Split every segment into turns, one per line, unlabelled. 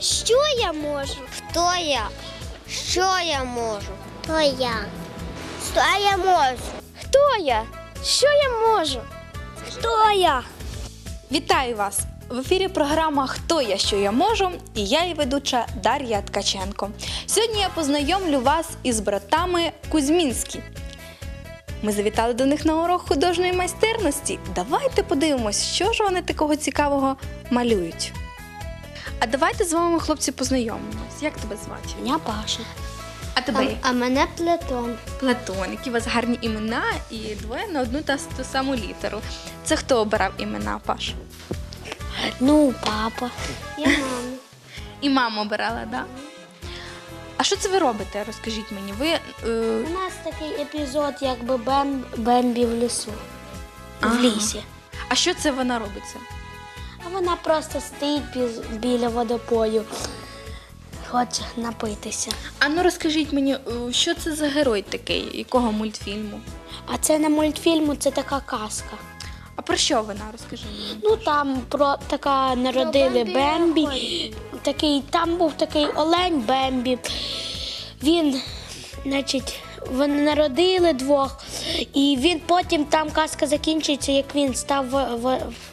Що я можу?
Хто я? Що я можу?
Хто я? Що я можу? Хто я? Що я можу? Хто я?
Вітаю вас! В ефірі програма Хто я, що я можу і я її ведуча Дар'я Ткаченко. Сьогодні я познайомлю вас із братами Кузьмінські. Ми завітали до них на урок художньої майстерності. Давайте подивимось, що ж вони такого цікавого малюють. А давайте з вами, хлопці, познайомимось. Як тебе звати?
Я Паша.
А тебе? як?
А мене Платон.
Платон, які у вас гарні імена і двоє на одну та ту саму літеру. Це хто обирав імена, Паш?
Ну, папа. Я мама.
І мама обирала, так? Да? А що це ви робите? Розкажіть мені. Ви е,
У нас такий епізод, якби Бем, Бембі в лісу.
Ага.
В лісі.
а що це вона робиться?
А вона просто стоїть біз- біля водопою. Хоче напитися.
А ну розкажіть мені, е, що це за герой такий, якого мультфільму?
А це не мультфільму, це така казка.
А про що вона? Розкажи мені.
Ну там про така народили
Бембі
Бембі. Такий, там був такий олень Бембі. Він, значить, вони народили двох, і він потім там казка закінчується, як він став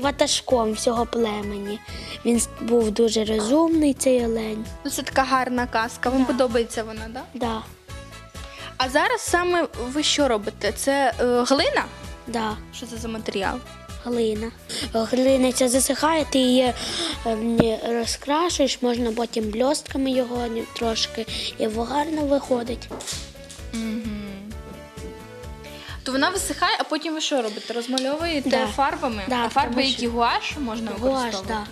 ватажком всього племені. Він був дуже розумний, цей олень.
Ну, це така гарна казка. Вам подобається вона, так? Да?
Да,
А зараз саме ви що робите? Це е, глина?
да,
Що це за матеріал?
глина. Глиниця засихає, ти її ем, розкрашуєш, можна потім бльостками його трошки, і гарно виходить.
То вона висихає, а потім ви що робите? Розмальовуєте
Да.
фарбами?
Да,
а фарби
тому
які
що-
гуаш можна
Гуаш,
використовувати?
да.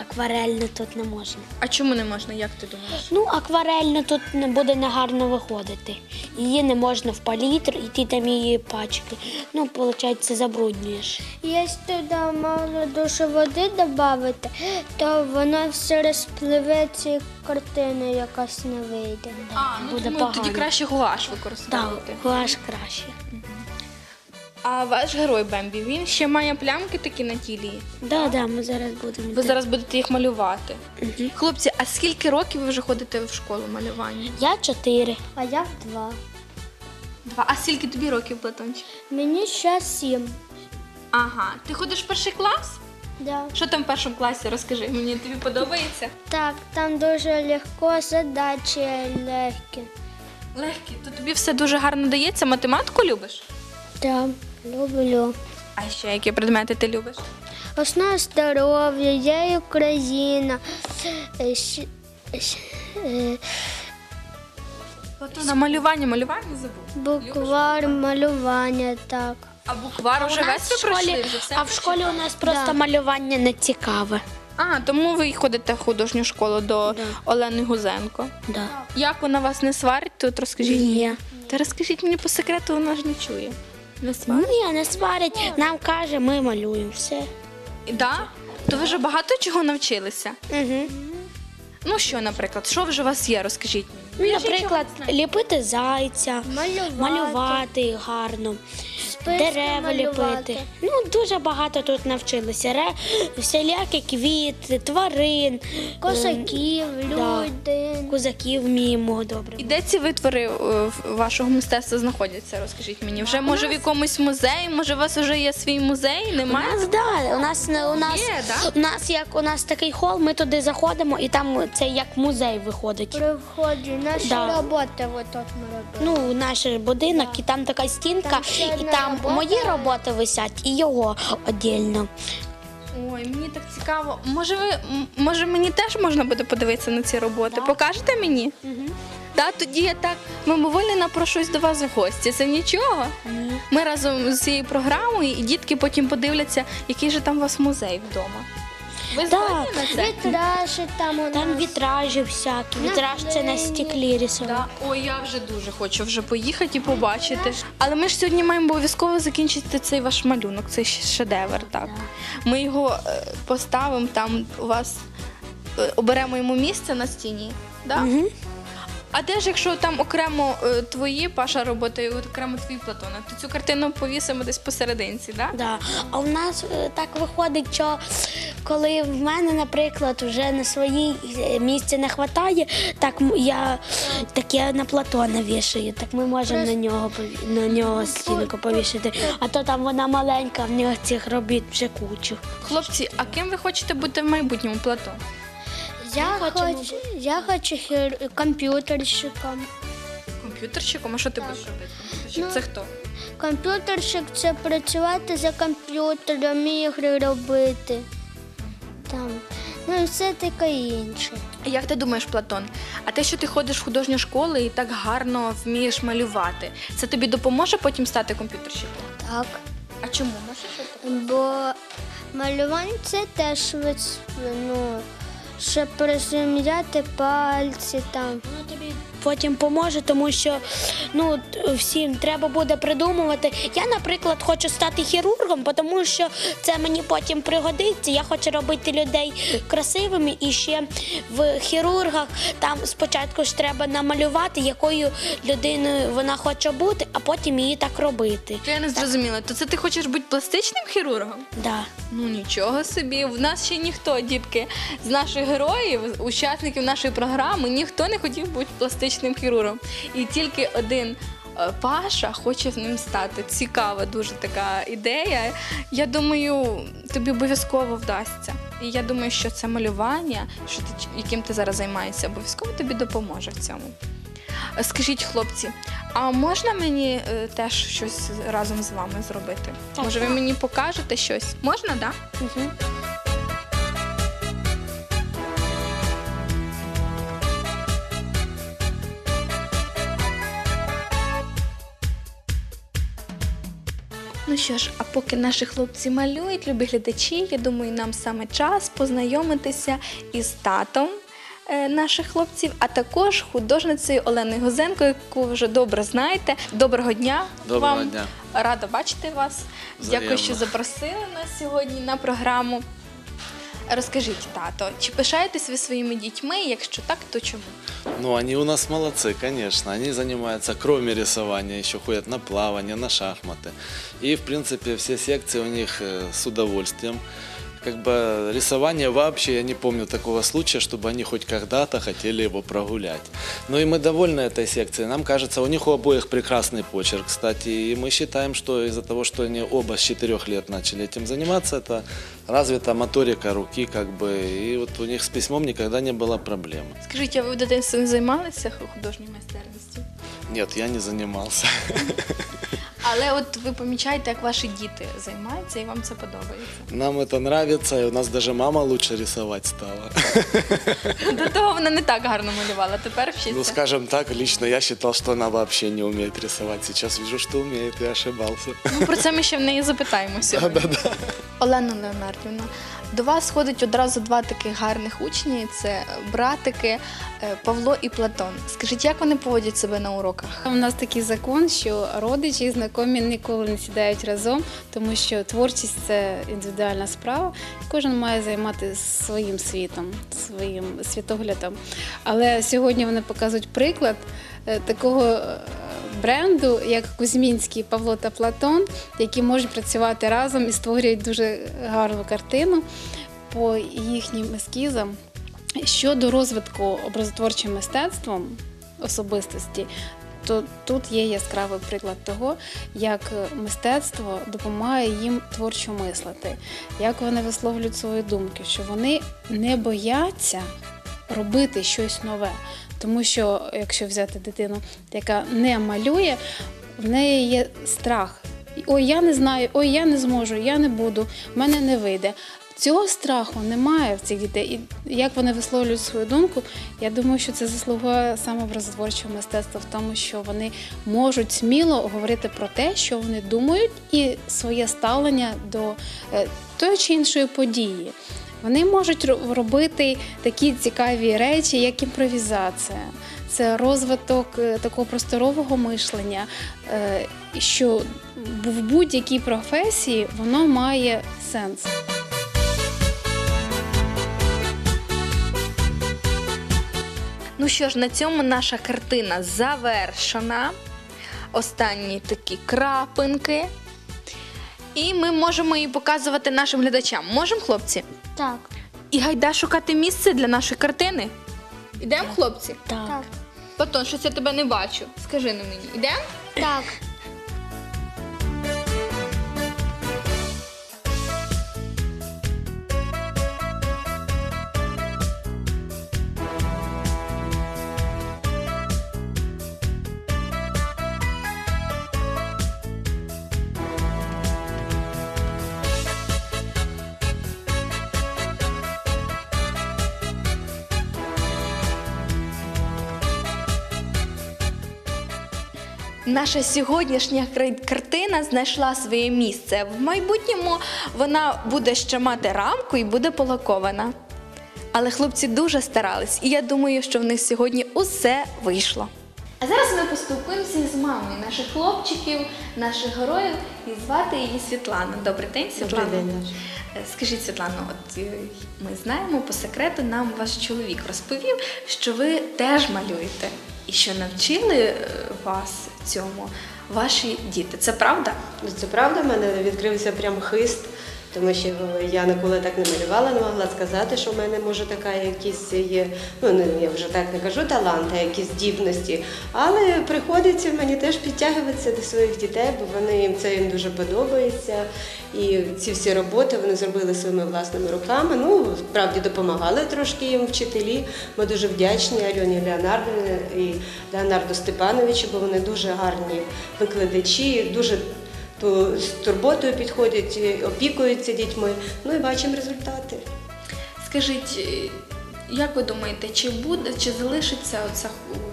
Акварельно тут не можна.
А чому не можна? Як ти думаєш?
Ну, акварельно тут не буде негарно виходити. Її не можна в палітру, і ти там її пачки. Ну, виходить, забруднюєш.
Якщо туди мало дуже води додати, то воно все розпливеться і картина якась не вийде.
А, ну
Буде
тому
погано.
тоді краще гуаш
Так, гуаш краще.
А ваш герой Бембі, він ще має плямки такі на тілі.
Да, да, ми зараз будемо.
Ви зараз будете їх малювати.
Мгм.
Хлопці, а скільки років ви вже ходите в школу малювання?
Я чотири.
А я два.
Два. А скільки тобі років, Платончик?
Мені ще сім.
Ага, ти ходиш в перший клас?
Да.
Що там в першому класі? Розкажи мені, тобі подобається?
Так, там дуже легко, задачі легкі.
Легкі, то тобі все дуже гарно дається. Математику любиш?
Так, люблю.
А ще які предмети ти любиш?
Основа здоров'я, я і Україна. Е, щ- е,
Платона, малювання, малювання забув.
Буквар, малювання, так.
А буквар вже
У нас
весь ви
школі-
пройшли? Вже все
а в школі у нас просто
Да.
малювання не цікаве.
А, тому ви ходите в художню школу до
Да.
Олени Гузенко.
Да.
Як вона вас не сварить, тут розкажіть.
Ні.
Та розкажіть мені по секрету, вона ж не чує. Не сварить?
Ні, не сварить. Нам каже, ми малюємо все.
Да? То ви вже багато чого навчилися?
Угу.
Ну що, наприклад, що вже у вас є, розкажіть мені.
Ну, наприклад, ліпити зайця,
Малювати.
малювати гарно,
Списки
дерева
малювати.
ліпити. Ну, дуже багато тут навчилися. Ре, всілякі квіти, тварин,
Косаків,
да.
люди.
козаків вміємо добре.
І де ці витвори е, в- вашого мистецтва знаходяться? Розкажіть мені. Вже може в якомусь музеї? Може, у вас вже є свій музей?
У
Немає?
нас, да, у нас, не- у нас,
Є, да?
у нас як у нас такий хол, ми туди заходимо і там це як музей виходить.
При наші
Да.
роботи от тут ми робили.
Ну, наш будинок, і там така стінка,
Там ще
і
одна
там
робота.
мої роботи висять, і його віддільно.
Ой, мені так цікаво. Може, ви м- може мені теж можна буде подивитися на ці роботи? Покажете мені? Угу. Да, тоді я так мимоволі напрошусь до вас в гості. Це нічого.
Ні.
Ми разом з цією програмою, і дітки потім подивляться, який же там у вас музей вдома. Ви
Так.
згодні на це?
Вітражі там у
Там вітражі всякі. Вітраж це на стеклі рисувати.
Да. Ой, я вже дуже хочу вже поїхати і побачити. Але ми ж сьогодні маємо обов'язково закінчити цей ваш малюнок, цей ш- шедевр. Так ми його е, поставимо там. У вас е, оберемо йому місце на стіні. Да?
Угу.
А де ж, якщо там окремо е, твої Паша роботи, і окремо твій Платона, то цю картину повісимо десь посерединці, так?
Да. А в нас е, так виходить, що коли в мене, наприклад, вже на своїй е, місці не вистачає, так м- я так я на Платона вішаю, так ми можемо на нього пові- на нього стінку повішати. А то там вона маленька, в нього цих робіт вже кучу.
Хлопці, а ким ви хочете бути в майбутньому Платон?
Я
хочемо
хочу, я хочу хір- комп'ютерщиком.
Комп'ютерщиком? А що ти будеш робити? Комп'ютерщик це хто?
Комп'ютерщик це працювати за комп'ютером, ігри робити. Там. Ну і все таке інше.
Як ти думаєш, Платон? А те, що ти ходиш в художню школу і так гарно вмієш малювати, це тобі допоможе потім стати комп'ютерщиком?
Так.
А чому? Що?
Бо малювання це теж вис- ну, щоб розім'яти пальці там.
Воно тобі потім поможе, тому що ну всім треба буде придумувати. Я, наприклад, хочу стати хірургом, тому що це мені потім пригодиться. Я хочу робити людей красивими, і ще в хірургах там спочатку ж треба намалювати, якою людиною вона хоче бути, а потім її так робити.
Я не зрозуміла. То це ти хочеш бути пластичним хірургом?
Да.
Ну нічого собі. В нас ще ніхто, дітки, з наших героїв, учасників нашої програми, ніхто не хотів бути пластичним хірургом. І тільки один. е, Паша хоче ним стати. Цікава дуже така ідея. Я думаю, тобі обов'язково вдасться. І я думаю, що це малювання, що ти, яким ти зараз займаєшся, обов'язково тобі допоможе в цьому. Скажіть, хлопці, а можна мені е, теж щось разом з вами зробити?
Так,
Може, ви
так.
мені покажете щось? Можна, так? Да?
Угу.
Ну що ж, а поки наші хлопці малюють, любі глядачі, я думаю, нам саме час познайомитися із татом наших хлопців, а також художницею Оленою Гузенко, яку ви вже добре знаєте. Доброго дня!
Доброго
вам.
дня.
Рада бачити вас. Дякую,
Взаємно.
що запросили нас сьогодні на програму. Розкажіть, тато, чи пишаєтесь ви своїми дітьми? Якщо так, то чому?
Ну, они у нас молодцы, конечно. Они занимаются, кроме рисования, еще ходят на плавание, на шахматы. И, в принципе, все секции у них э, с удовольствием. Как бы рисование вообще, я не помню такого случая, чтобы они хоть когда-то хотели его прогулять. Ну и мы довольны этой секцией. Нам кажется, у них у обоих прекрасный почерк, кстати. И мы считаем, что из-за того, что они оба с 4 лет начали этим заниматься, это развита моторика руки, как бы. И вот у них с письмом никогда не было проблем.
Скажіть, а ви в дитинстві не займалися художньою майстерністю?
Нет, я не занимался.
Але от ви помічаєте, як ваші діти займаються, і вам це подобається.
Нам это нравится, и у нас даже мама лучше рисовать стала.
До того вона не так гарно малювала, тепер вчиться.
Ну, скажем так, лично я считал, что она вообще не умеет рисовать. Сейчас вижу, что умеет, и ошибался.
Ну, про це ми ще в неї запитаємо сьогодні. Олена Леонардівна, до вас ходить одразу два таких гарних учні: це братики е, Павло і Платон. Скажіть, як вони поводять себе на уроках?
У нас такий закон, що родичі і знайомі ніколи не сідають разом, тому що творчість це індивідуальна справа. Кожен має займати своїм світом, своїм світоглядом. Але сьогодні вони показують приклад е, такого е, бренду, як Кузьмінський Павло та Платон, які можуть працювати разом і створюють дуже гарну картину по їхнім ескізам. Щодо розвитку образотворчим мистецтвом особистості, то тут є яскравий приклад того, як мистецтво допомагає їм творчо мислити, як вони висловлюють свої думки, що вони не бояться робити щось нове. Тому що, якщо взяти дитину, яка не малює, в неї є страх. Ой, я не знаю, ой, я не зможу, я не буду, в мене не вийде. Цього страху немає в цих дітей. І як вони висловлюють свою думку, я думаю, що це заслуга саме образотворчого мистецтва в тому, що вони можуть сміло говорити про те, що вони думають, і своє ставлення до е, тої чи іншої події. Вони можуть робити такі цікаві речі, як імпровізація. Це розвиток е, такого просторового мишлення, е, що в будь-якій професії воно має сенс.
Ну що ж, на цьому наша картина завершена. Останні такі крапинки. І ми можемо її показувати нашим глядачам. Можемо, хлопці?
Так.
І гайда шукати місце для нашої картини. Ідемо, хлопці?
Так.
Батон,
що щось я тебе не бачу. Скажи на мені, ідемо?
Так.
Наша сьогоднішня картина знайшла своє місце. В майбутньому вона буде ще мати рамку і буде полакована. Але хлопці дуже старались, і я думаю, що в них сьогодні усе вийшло. А зараз ми поспілкуємося з мамою наших хлопчиків, наших героїв, і звати її Світлана. Добрий день, Світлана.
Добрий день.
Е, Скажіть, Світлано, от е, ми знаємо по секрету, нам ваш чоловік розповів, що ви теж малюєте і що навчили е, вас цьому ваші діти. Це правда?
Це правда, в мене відкрився прям хист, тому що я ніколи так не малювала, не могла сказати, що в мене може така якісь є, ну не я вже так не кажу талант, а якісь здібності. Але приходиться мені теж підтягуватися до своїх дітей, бо вони їм це їм дуже подобається. І ці всі роботи вони зробили своїми власними руками. Ну, справді допомагали трошки їм вчителі. Ми дуже вдячні Альоні Леонардовні і Леонарду Степановичу, бо вони дуже гарні викладачі, дуже з турботою підходять, опікуються дітьми. Ну і бачимо результати.
Скажіть, е, як ви думаєте, чи буде, чи залишиться оце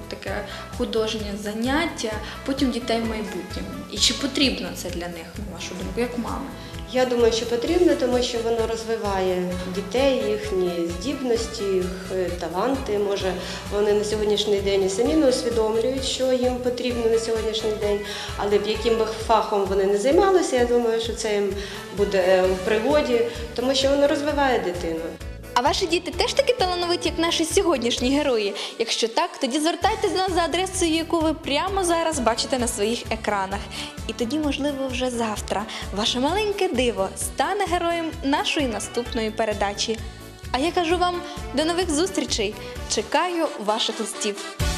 таке художнє заняття потім дітей в майбутньому? І чи потрібно це для них, на вашу думку, як мами?
Я думаю, що потрібно, тому що воно розвиває дітей, їхні здібності, їх е, таланти. Може, вони на сьогоднішній день і самі не усвідомлюють, що їм потрібно на сьогоднішній день. Але б яким би фахом вони не займалися, я думаю, що це їм буде е, в пригоді, тому що воно розвиває дитину.
А ваші діти теж такі талановиті, як наші сьогоднішні герої? Якщо так, тоді звертайтесь до нас за адресою, яку ви прямо зараз бачите на своїх екранах. І тоді, можливо, вже завтра ваше маленьке диво стане героєм нашої наступної передачі. А я кажу вам до нових зустрічей. Чекаю ваших листів.